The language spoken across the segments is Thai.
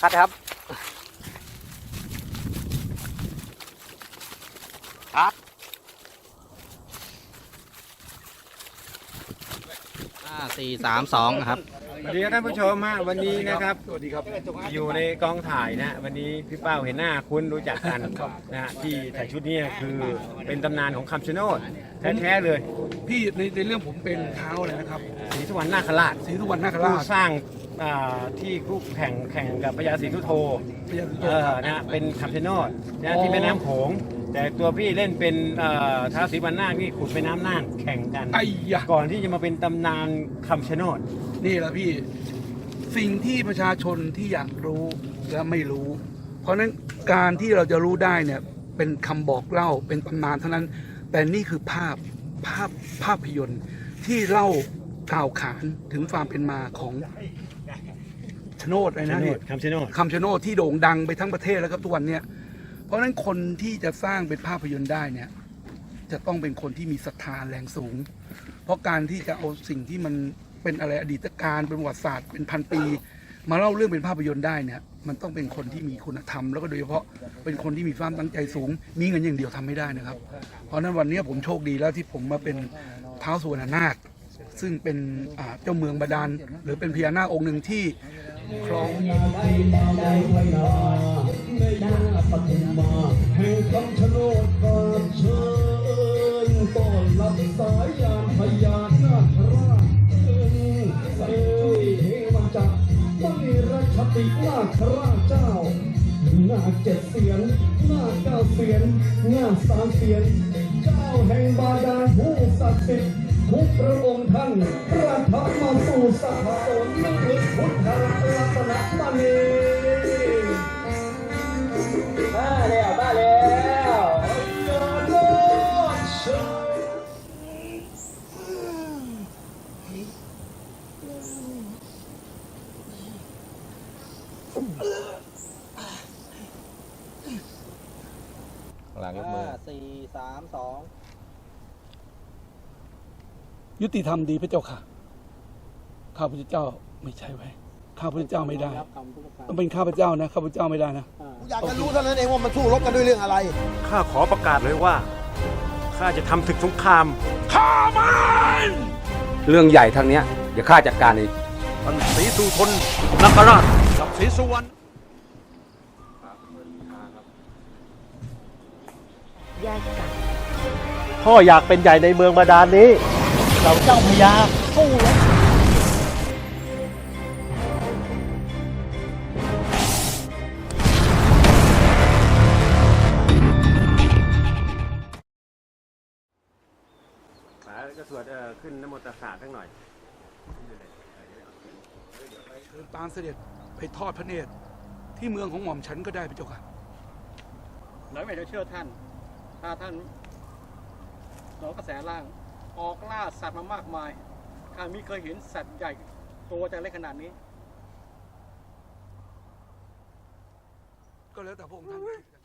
คัดครับครับห้าสี่สามสองครับ สวัสดีครับท่านผู้ชมฮะวันนี้นะครับ สวัสดีครับ อยู่ในกองถ่ายนะ วันนี้พี่เป้าเห็นหน้าคุ้นรู้จักกันนะฮะที่ถ่ายชุดนี้คือเป็นตำนานของคำชะโนดแท้ๆเลยพี่ในในเรื่องผมเป็นเท้าเลยนะครับศรีสุวรรณนาคราชศรีสุวรรณนาคผู้ราชสร้างอ่าที่คู่แข่งแข่งกับพญาศรีทุโทพญาสุโธ เออนะเป็นคำชะโนดนะที่แม่น้ำโขง แต่ตัวพี่เล่นเป็นเอ่อท้าวศรีวรรณนาคนี่ขุดแม่น้ำน่านแข่งกัน ไอ้ยะก่อนที่จะมาเป็นตำนานคำชะโนด นี่แหละพี่ สิ่งที่ประชาชนที่อยากรู้และไม่รู้ เพราะฉะนั้นการที่เราจะรู้ได้เนี่ย เป็นคำบอกเล่าเป็นตำนานเท่านั้น แต่นี่คือภาพภาพภาพยนตร์ที่เล่ากล่าวขานถึงความเป็นมาของชะโนดเลยนะชะโนนี่ดคำชะโนด คำชะโนดที่โด่งดังไปทั้งประเทศแล้วครับทุกวันเนี่ย เพราะฉะนั้นคนที่จะสร้างเป็นภาพยนตร์ได้เนี่ย จะต้องเป็นคนที่มีศรัทธาแรงสูง เพราะการที่จะเอาสิ่งที่มันเป็นอะไรอดีตการเป็นประวัติศาสตร์เป็นพันปี มาเล่าเรื่องเป็นภาพยนตร์ได้เนี่ย มันต้องเป็นคนที่มีคุณธรรมแล้วก็โดยเฉพาะเป็นคนที่มีความตั้งใจสูง มีเงินอย่างเดียวทำไม่ได้นะครับ เพราะฉะนั้นวันนี้ผมโชคดีแล้วที่ผมมาเป็นเท้าวสุวรรณนาค ซึ่งเป็นเจ้าเมืองบาดาลหรือเป็นพญานาคองค์หนึ่งที่ครองตินาคราชเจ้าหน้าเจ็ดเสียนหน้าเก้าเสียนหน้าสามเสียนเจ้าแห่งบาดาลผู้ศักดิ์สิทธิ์ ทุกพระองค์ท่านประทับมาสู่สถาสนนึกพุทธรัตนมณีมาแล้วมาแล้วยอดโลดเชยห้าสี่สามสอง ยุติธรรมดีพระเจ้าค่ะ ข้าพเจ้าไม่ใช่ไว้ ข้าพเจ้าไม่ได้ รับคำทุกประการต้องเป็นข้าพเจ้านะ ข้าพเจ้าไม่ได้นะอยากจะรู้เท่านั้นเองว่ามันสู้รบกันด้วยเรื่องอะไร ข้าขอประกาศเลยว่า ข้าจะทำศึกสงคราม เรื่องใหญ่ทางเนี้ยเดี๋ยวข้าจัดการเอง ท่านศรีสุทนนคราชกับศรีสุวรรณพ่ออยากเป็นใหญ่ในเมืองบาดาลนี้ เราเจ้าพญาสู้รบแล้วก็สวดเอ่อขึ้นนโมตัสสะทั้งหน่อย เชิญตามเสด็จไปทอดพระเนตรที่เมืองของหม่อมฉันก็ได้พระเจ้าค่ะน้อยไม่จะเชื่อท่าน ถ้าท่านหนอกระแสล่าง ออกล่าสัตว์มามากมายข้ามิเคยเห็นสัตว์ใหญ่ตัวจะเล็กขนาดนี้ ก็แล้วแต่พระองค์ท่าน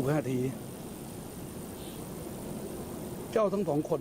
สุภาที เจ้าทั้งสองคน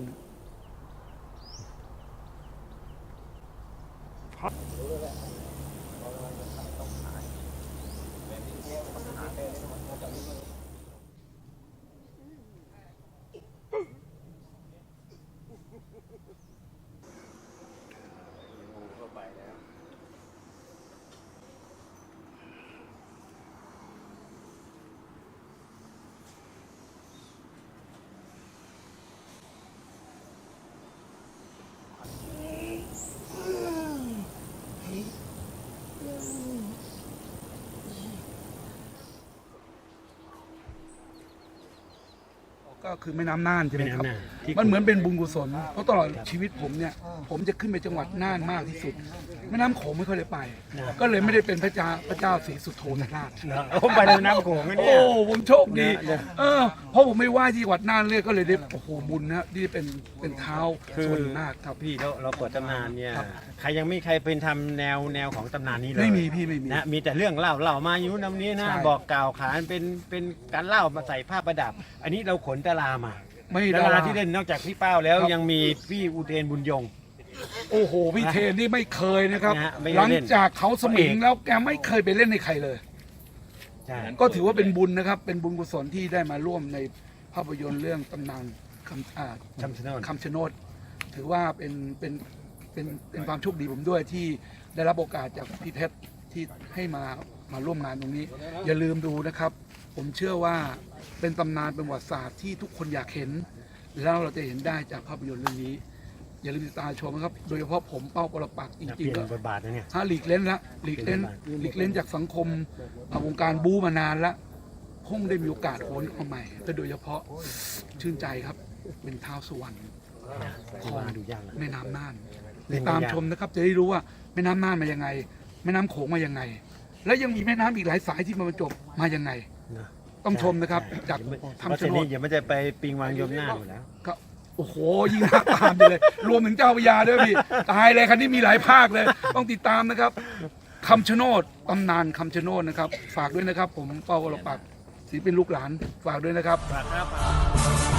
Hum. ก็คือแม่น้ำน่านใช่ไหมครับ แม่น้ำน่านที่ มันเหมือนเป็นบุญกุศล เพราะตลอดชีวิตผมเนี่ย ผมจะขึ้นไปจังหวัดน่านมากที่สุด แม่น้ำโขงไม่ค่อยได้ไป ก็เลยไม่ได้เป็นพระเจ้าพระเจ้าศรีสุโธทนาถผมไปในน้ำโขงนะโอ้ เนี่ย ผมโชคดีเนี่ยเออ เพราะผมไม่ไหว้ที่จังหวัดน่านเลยก็เลยได้ โอ้โห บุญนะที่ได้เป็น เป็นเท้าคือ ส่วนมากครับ พี่เราเราเปิดตำนานเนี่ยครับใครยังไม่ใครเป็นทำแนวแนวของตำนานนี้เลยไม่มีพี่ไม่มี นะมีแต่เรื่องเล่าเล่ามาอยู่น้ำนี้นะ ใช่ บอกกล่าวขานเป็นเป็นการเล่ามาใส่ภาพประดับ อันนี้เราขนตารามาไม่ดาได้ราที่เล่นนอกจากพี่เป้าแล้วครับยังมีพี่อุเทนบุญยง โอ้โหพี่เทนนี่ไม่เคยนะครับ นะฮะไม่หได้ลังเล่น จากเขาสมิงพระเอกแล้วแกไม่เคยไปเล่นในใครเลย ใช่ ก็ถือว่าเป็นบุญนะครับ เป็นบุญกุศลที่ได้มาร่วมในภาพยนตร์เรื่องตำนานคำอ่าคำชะโนด คำชะโนดถือว่าเป็นเป็นเป็นเป็นความโชคดีผมด้วยที่ได้รับโอกาสจากพี่เพชรที่ให้มามาร่วมงานตรงนี้ อย่าลืมดูนะครับ ผมเชื่อว่าเป็นตำนานเป็นประวัติศาสตร์ที่ทุกคนอยากเห็น แล้วเราจะเห็นได้จากภาพยนตร์เรื่องนี้ อย่าลืมติดตามชมนะครับ โดยเฉพาะผมเป้าปรปักษ์จนะเปริงลี่ยๆนก็บทบาทนะเนี่ย ถ้าหลีกเล่นละหลีกเล่นหลีกเล่นจากสังคมอ่าวงการบูมานานละคงได้มีโอกาสโหนเข้ามาใหม่แต่โดยเฉพาะชื่นใจครับ เป็นเท้าวสวรรค์ที่มาดูยากนะ แม่น้ำน่านเล่ตินดยาก ตามชมนะครับ จะได้รู้ว่าแม่น้ำน่านมายังไง แม่น้ำโขงมายังไง และยังมีแม่น้ำอีกหลายสายที่มาบรรจบมายังไง นะต้องชมนะครับ จากเพราะทำเสชะร็จโนนี้ดเดี๋ยวมันจะไปปิงวางยมหน้าอยู่แล้วก็โอ้โหยิ่งน่าตามไปเลย รวมถึงเจ้าพระยาด้วยพี่ตายเลยคันนี้มีหลายภาคเลย ต้องติดตามนะครับคำชะโนดตำนานคำชะโนดนะครับ ฝากด้วยนะครับ ผมเป้าวรปักษ์ศิลปินลูกหลานฝากด้วยนะครับฝากครับ